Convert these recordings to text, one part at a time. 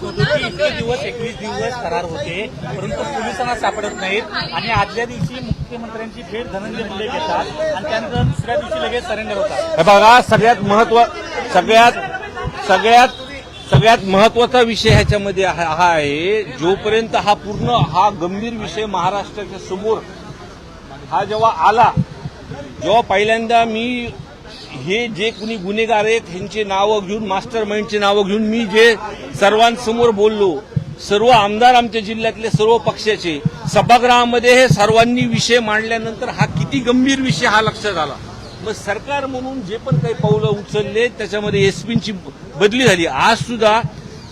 प्रश्न इतके दिवस एकवीस दिवस करार होते परंतु पोलिसांना सापडत नाहीत. आणि आदल्या दिवशी मुख्यमंत्र्यांची भेट धनंजय मुंडे घेतात आणि त्यानंतर दुसऱ्या दिवशी लगेच सरेंडर होतात. हे बघा सगळ्यात महत्त्व सगळ्यात सगळ्यात सगळ्यात महत्त्वाचा विषय ह्याच्यामध्ये हा हा आहे. जोपर्यंत हा पूर्ण हा गंभीर विषय महाराष्ट्राच्या समोर हा जेव्हा आला जेव्हा पहिल्यांदा मी हे जे कुणी गुन्हेगार आहेत ह्यांची नावं घेऊन मास्टर माइंडची नावं घेऊन मी जे सर्वांसमोर बोललो सर्व आमदार आमच्या जिल्ह्यातले सर्व पक्षाचे सभागृहामध्ये हे सर्वांनी विषय मांडल्यानंतर हा किती गंभीर विषय हा लक्षात आला. मग सरकार म्हणून जे पण काही पावलं उचलले त्याच्यामध्ये एसपींची बदली झाली. आज सुद्धा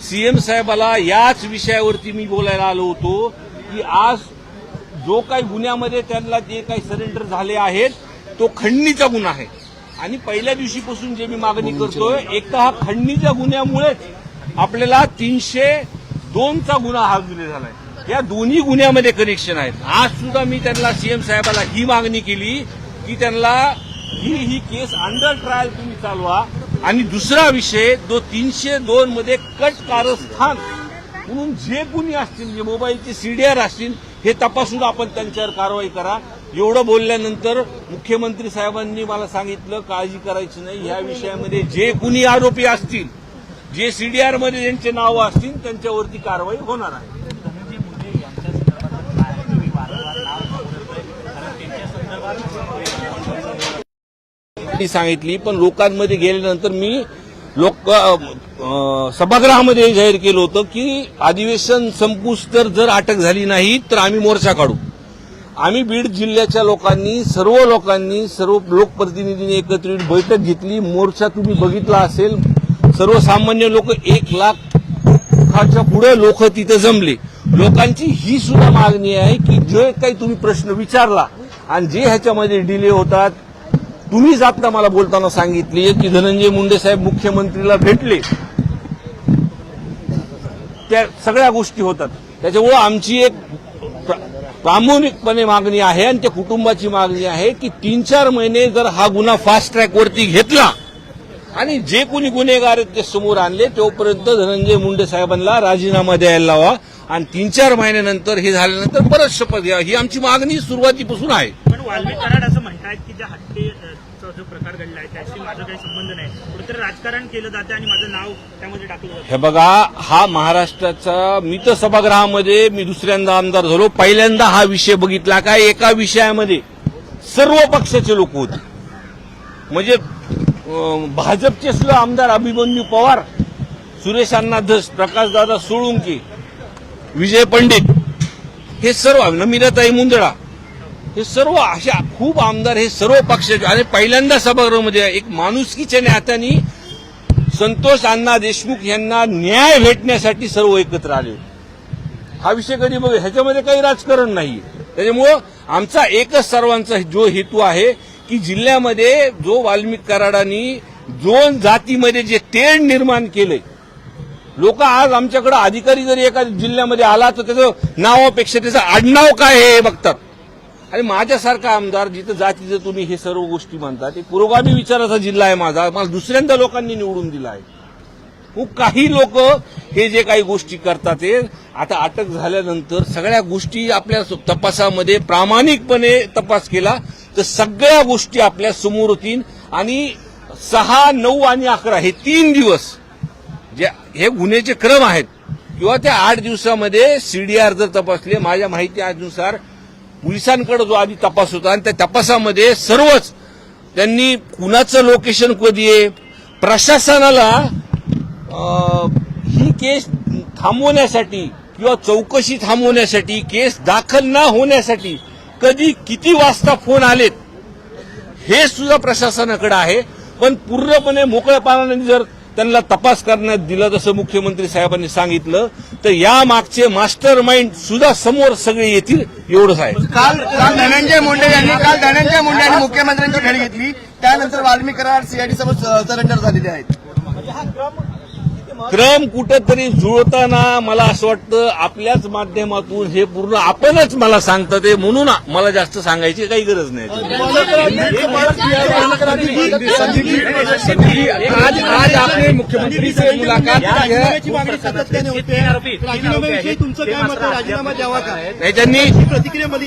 सीएम साहेबाला याच विषयावरती मी बोलायला आलो होतो की आज जो काही गुन्ह्यामध्ये त्यांना जे काही सरेंडर झाले आहेत तो खंडणीचा गुन्हा आहे. आणि पहिल्या दिवशीपासून जे मी मागणी करतोय एक तर हा खंडणीच्या गुन्ह्यामुळेच आपल्याला तीनशे दोनचा गुन्हा हा दिले झालाय. या दोन्ही गुन्ह्यामध्ये कनेक्शन आहेत. आज सुद्धा मी त्यांना सीएम साहेबाला ही मागणी केली की त्यांना ही ही केस अंडर ट्रायल तुम्ही चालवा. आणि दुसरा विषय जो तीनशे दोन मध्ये कट कारस्थान म्हणून जे गुन्हे असतील जे मोबाईलचे सीडीआर असतील हे तपासून आपण त्यांच्यावर कारवाई करा. एवढं बोलल्यानंतर मुख्यमंत्री साहेबांनी मला सांगितलं काळजी करायची नाही. या विषयामध्ये जे कुणी आरोपी असतील जे सीडीआरमध्ये ज्यांचे नावं असतील त्यांच्यावरती कारवाई होणार आहे. सांगितली पण लोकांमध्ये गेल्यानंतर मी लोक सभागृहामध्ये जाहीर केलं होतं की अधिवेशन संपूस तर जर अटक झाली नाही तर आम्ही मोर्चा काढू. आम्ही बीड जिल्ह्याच्या लोकांनी सर्व लोकांनी सर्व लोकप्रतिनिधींनी एकत्रित बैठक घेतली. मोर्चा तुम्ही बघितला असेल सर्वसामान्य लोक एक लाखाच्या पुढे लोक तिथे जमले. लोकांची ही सुद्धा मागणी आहे की जे काही तुम्ही प्रश्न विचारला आणि जे ह्याच्यामध्ये डिले होतात तुम्हीच आता मला बोलताना सांगितले की धनंजय मुंडे साहेब मुख्यमंत्रीला भेटले. त्या सगळ्या गोष्टी होतात. त्याच्यामुळं आमची एक प्रा- प्रामाणिकपणे मागणी आहे आणि त्या कुटुंबाची मागणी आहे की तीन चार महिने जर हा गुन्हा फास्ट ट्रॅकवरती घेतला आणि जे कोणी गुन्हेगार आहेत ते समोर आणले तोपर्यंत धनंजय मुंडे साहेबांना राजीनामा द्यायला लावा आणि तीन चार महिन्यानंतर हे झाल्यानंतर परत शपथ घ्या. ही आमची मागणी सुरुवातीपासून आहे. पण वाल्मिक कराड असं म्हणतात की ज्या चा जो प्रकार घडला आहे त्याशी माझा काही संबंध नाही. कुठेतरी राजकारण केलं जाते आणि माझं नाव त्यामध्ये टाकलं जातं हे बघा हा महाराष्ट्राचा मी तर सभागृहामध्ये मी दुसऱ्यांदा आमदार झालो. पहिल्यांदा हा विषय बघितला काय एका विषयामध्ये सर्व पक्षाचे लोक होते. म्हणजे भाजपचे सुद्धा आमदार अभिमन्यू पवार सुरेश अण्णा धस प्रकाशदादा सोळुंके विजय पंडित हे सर्व नमिराताई मुंदडा हे सर्व अशा खूप आमदार हे सर्व पक्ष आणि पहिल्यांदा सभागृहामध्ये एक माणुसकीच्या नात्याने संतोष अण्णा देशमुख यांना न्याय भेटण्यासाठी सर्व एकत्र आले. हा विषय कधी बघ? ह्याच्यामध्ये काही राजकारण नाही. त्याच्यामुळं आमचा एकच सर्वांचा जो हेतू आहे की जिल्ह्यामध्ये जो वाल्मिक कराडांनी दोन जातीमध्ये जे तेढ निर्माण केलंय. लोक आज आमच्याकडे अधिकारी जरी एका जिल्ह्यामध्ये आला तर त्याचं नावापेक्षा त्याचं आडनाव काय हे बघतात. आणि माझ्यासारखा आमदार जिथं जातीचं तुम्ही हे सर्व गोष्टी म्हणता ते पुरोगामी विचाराचा जिल्हा आहे माझा. मला दुसऱ्यांदा लोकांनी निवडून दिला आहे. खूप काही लोक हे जे काही गोष्टी करतात ते आता अटक झाल्यानंतर सगळ्या गोष्टी आपल्या तपासामध्ये प्रामाणिकपणे तपास केला तर सगळ्या गोष्टी आपल्यासमोर होतील. आणि सहा नऊ आणि अकरा हे तीन दिवस जे हे गुन्ह्याचे क्रम आहेत. किंवा त्या आठ दिवसामध्ये सीडीआर जर तपासले माझ्या माहितीनुसार पोलिसांकडे जो आधी तपास होता आणि त्या तपासामध्ये सर्वच त्यांनी कुणाचं लोकेशन कधी आहे प्रशासनाला ही केस थांबवण्यासाठी किंवा चौकशी थांबवण्यासाठी केस दाखल न होण्यासाठी कधी किती वाजता फोन आलेत हे सुद्धा प्रशासनाकडे आहे. पण पूर्णपणे मोकळ्या पानाने जर त्यांना तपास करण्यात दिला जसं मुख्यमंत्री साहेबांनी सांगितलं तर या मागचे मास्टर माइंड सुद्धा समोर सगळे येतील एवढंच आहे. काल काल धनंजय मुंडे यांनी काल धनंजय मुंडे यांनी मुख्यमंत्र्यांची भेट घेतली. त्यानंतर वाल्मिक कराड सीआयडी समोर सरेंडर झालेले आहेत. क्रम कुठेतरी जुळताना मला असं वाटतं आपल्याच माध्यमातून हे पूर्ण आपणच मला सांगतात ते म्हणून मला जास्त सांगायची काही गरज नाही. आज आज आपने मुख्यमंत्री से मुलाकात है त्यांनी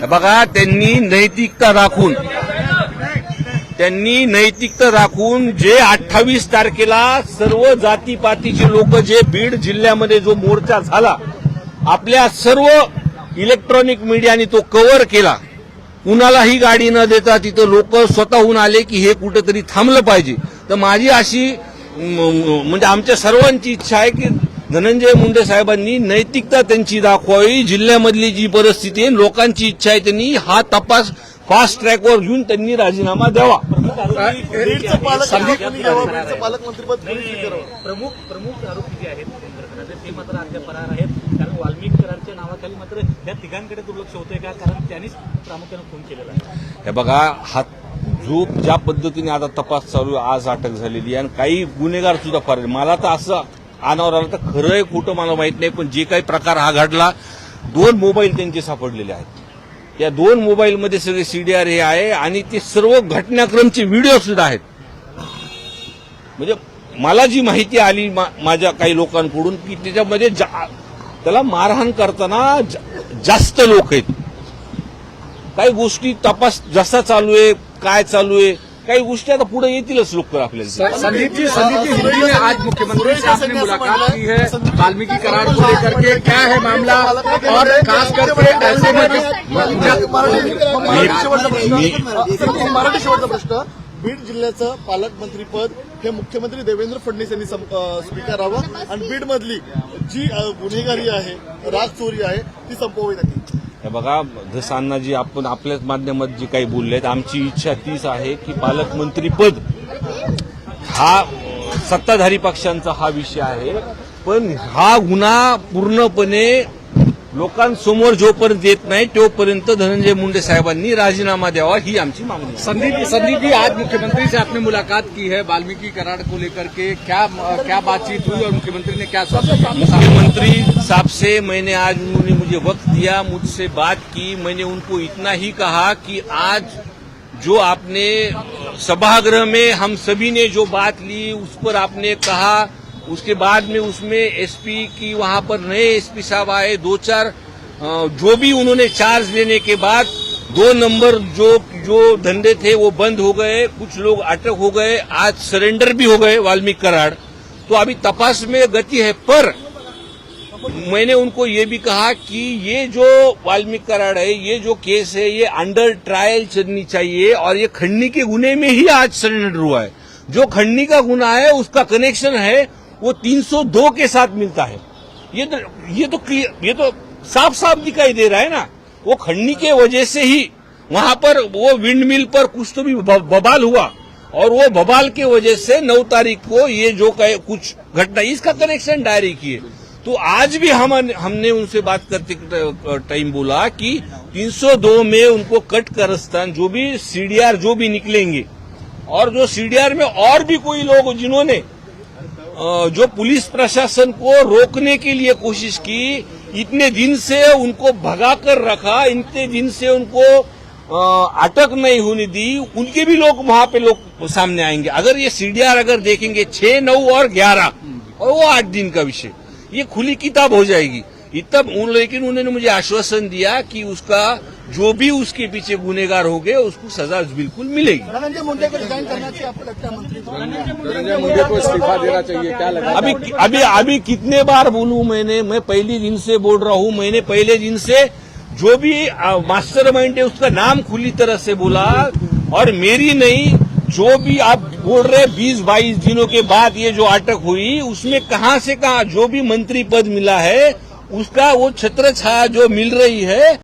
बघा त्यांनी नैतिकता राखून त्यांनी नैतिकता राखून जे अठ्ठावीस तारखेला सर्व जातीपातीचे लोक जे बीड जिल्ह्यामध्ये जो मोर्चा झाला आपल्या सर्व इलेक्ट्रॉनिक मीडियाने तो कव्हर केला. कुणालाही गाडी न देता तिथं लोक स्वतःहून आले की हे कुठंतरी थांबलं पाहिजे. तर माझी अशी म्हणजे आमच्या सर्वांची इच्छा आहे की धनंजय मुंडे साहेबांनी नैतिकता त्यांची दाखवावी. जिल्ह्यामधली जी परिस्थिती आहे लोकांची इच्छा आहे त्यांनी हा तपास फास्ट ट्रॅकवर घेऊन त्यांनी राजीनामा द्यावा. प्रमुख प्रमुख आरोपी जे आहेत ते मात्र अद्याप फरार आहेत. कारण वाल्मिकी करारच्या नावाखाली मात्र या तिघांकडे दुर्लक्ष होतंय का? कारण त्यांनीच प्रामुख्याने खून केलेला आहे. हे बघा हा जो ज्या पद्धतीने आता तपास चालू आहे आज अटक झालेली आहे. आणि काही गुन्हेगार सुद्धा फार. मला तर असं अनावर आलं तर खरं आहे खोटं मला माहीत नाही पण जे काही प्रकार हा घडला दोन मोबाईल त्यांचे सापडलेले आहेत. या दोन मोबाईलमध्ये सगळे सीडीआर हे आहे आणि ते सर्व घटनाक्रमचे व्हिडिओ सुद्धा आहेत. म्हणजे मला जी माहिती आली मा- माझ्या काही लोकांकडून की त्याच्यामध्ये जा- त्याला मारहाण करताना जा- जास्त लोक आहेत. काही गोष्टी तपास जसा चालू आहे काय चालू आहे काही गोष्टी आता पुढे येतीलच लोक आपल्याला. संदीप जी संदीप जी हिंदी में आज मुख्यमंत्री से आपने मुलाकात की है वाल्मीकि करार को लेकर के क्या है मामला? और खास करके ऐसे में जो- मराठी शेवटचा प्रश्न मी- सर, मराठी शेवटचा प्रश्न बीड जिल्ह्याचं पालकमंत्रीपद हे मुख्यमंत्री देवेंद्र फडणवीस यांनी स्वीकारावं. आणि बीड मधली जी गुन्हेगारी आहे राज चोरी आहे ती संपवावी लागेल हे बघा धसांनाजी आपण आपल्याच माध्यमात जी काही बोलले आहेत आमची इच्छा तीच आहे की पालकमंत्रीपद हा सत्ताधारी पक्षांचा हा विषय आहे. पण हा गुन्हा पूर्णपणे लोकांसमोर जोपर्यंत येत नाही तोपर्यंत धनंजय मुंडे साहेबांनी राजीनामा द्यावा ही आमची मागणी संदीप संदीप जी आज मुख्यमंत्री से आपने मुलाकात की है वाल्मीकि करार को लेकर के क्या क्या बातचीत हुई और मुख्यमंत्री ने क्या? मुख्यमंत्री साहब से मैंने आज उन्होंने मुझे वक्त दिया मुझसे बात की मैंने उनको इतना ही कहा कि आज जो आपने सभागृह में हम सभी ने जो बात ली उस पर आपने कहा उसके बाद में उसमें एसपी की वहाँ पर नए एसपी साहब आए, दो चार जो भी उन्होंने चार्ज लेने के बाद, दो नंबर जो जो धंधे थे वो बंद हो गए, कुछ लोग अटक हो गए, आज सरेंडर भी हो गए वाल्मीकि कराड़। तो अभी तपास में गति है, पर मैंने उनको ये भी कहा कि ये जो वाल्मीकि कराड़ है, ये जो केस है, ये अंडर ट्रायल चलनी चाहिए और ये खंडनी के गुने में ही आज सरेंडर हुआ है। जो खंडनी का गुना है, उसका कनेक्शन है वो 302 के साथ मिलता है। ये तो ये तो ये तो साफ़ साफ़ दिखाई दे रहा है ना। वो खंडनी के वजह से ही वहाँ पर वो विंड मिल पर कुछ तो भी बबाल हुआ। और वो बबाल के वजह से नौ तारीख को ये जो कहे- कुछ घटना, इसका कनेक्शन डायरी की है। तो आज भी हम हमने उनसे बात करते टाइम बोला कि 302 में उनको कट करस्तान जो भी सीडीआर, जो भी निकलेंगे। और जो सीडीआर में और भी कोई लोग जिन्होंने जो पुलिस प्रशासन को रोकने के लिए कोशिश की इतने दिन से उनको भगा कर रखा इतने दिन से उनको अटक नहीं होने दी। उनके भी लोग वहां पे लोग सामने आएंगे। अगर ये सीडीआर अगर देखेंगे छह नौ और ग्यारह और वो आठ दिन का विषय। ये खुली किताब हो जाएगी। इतना उन लेकिन उन्होंने मुझे आश्वासन दिया कि उसका जो भी उसके पीछे गुनेगार हो गए उसको सजा बिल्कुल मिलेगी। धनंजय मुंडे को रिजाइन करना चाहिए आपको लगता है मंत्री धनंजय मुंडे को इस्तीफा देना चाहिए क्या लगा? अभी अभी अभी कितने बार बोलूँ मैंने मैं पहले दिन से बोल रहा हूँ मैंने पहले दिन से जो भी मास्टर माइंड है उसका नाम खुली तरह से बोला और मेरी नहीं जो भी आप बोल रहे बीस बाईस दिनों के बाद ये जो अटक हुई उसमें कहाँ से कहा जो भी मंत्री पद मिला है उसका वो छत्र छाया जो मिल रही है